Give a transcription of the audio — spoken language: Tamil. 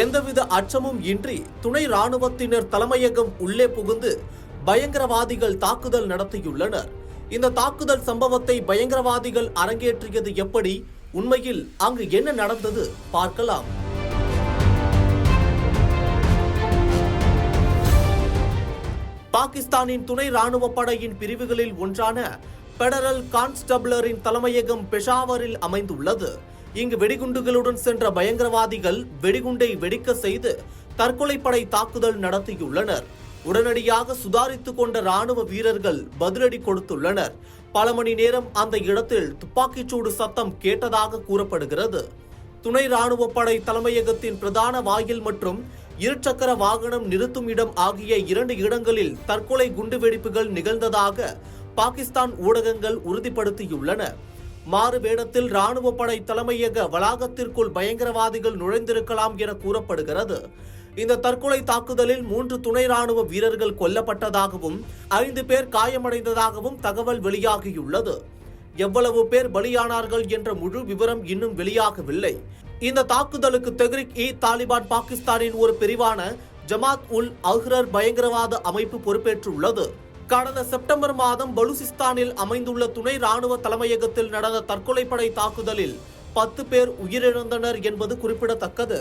எந்தவித அச்சமும் இன்றி துணை ராணுவத்தினர் தலைமையகம் உள்ளே புகுந்து பயங்கரவாதிகள் தாக்குதல் நடத்தியுள்ளனர். இந்த தாக்குதல் சம்பவத்தை பயங்கரவாதிகள் அரங்கேற்றியது எப்படி? உண்மையில் அங்கு என்ன நடந்தது? பார்க்கலாம். பாகிஸ்தானின் துணை ராணுவ படையின் பிரிவுகளில் ஒன்றான பெடரல் கான்ஸ்டபிளரின் தலைமையகம் பெஷாவரில் அமைந்துள்ளது. இங்கு வெடிகுண்டுகளுடன் சென்ற பயங்கரவாதிகள் வெடிகுண்டை வெடிக்க செய்து தற்கொலைப்படை தாக்குதல் நடத்தியுள்ளனர். உடனடியாக சுதாரித்துக் கொண்ட ராணுவ வீரர்கள் பதிலடி கொடுத்துள்ளனர். பல மணி நேரம் அந்த இடத்தில் துப்பாக்கிச்சூடு சத்தம் கேட்டதாக கூறப்படுகிறது. துணை ராணுவ படை தலைமையகத்தின் பிரதான வாயில் மற்றும் இருசக்கர வாகனம் நிறுத்தும் இடம் ஆகிய இரண்டு இடங்களில் தற்கொலை குண்டுவெடிப்புகள் நிகழ்ந்ததாக பாகிஸ்தான் ஊடகங்கள் உறுதிப்படுத்தியுள்ளன. மாறு வேடத்தில் ராணுவ படை தலைமையக வளாகத்திற்குள் பயங்கரவாதிகள் நுழைந்திருக்கலாம் என கூறப்படுகிறது. இந்த தற்கொலை தாக்குதலில் மூன்று துணை ராணுவ வீரர்கள் கொல்லப்பட்டதாகவும் ஐந்து பேர் காயமடைந்ததாகவும் தகவல் வெளியாகியுள்ளது. எவ்வளவு பேர் பலியானார்கள் என்ற முழு விவரம் இன்னும் வெளியாகவில்லை. இந்த தாக்குதலுக்கு தெஹ்ரிக் இ தாலிபான் பாகிஸ்தானின் ஒரு பிரிவான ஜமாத் உல் அஹ்ரர் பயங்கரவாத அமைப்பு பொறுப்பேற்றுள்ளது. கடந்த செப்டம்பர் மாதம் பலுசிஸ்தானில் அமைந்துள்ள துணை ராணுவ தலைமையகத்தில் நடந்த தற்கொலைப்படை தாக்குதலில் பத்து பேர் உயிரிழந்தனர் என்பது குறிப்பிடத்தக்கது.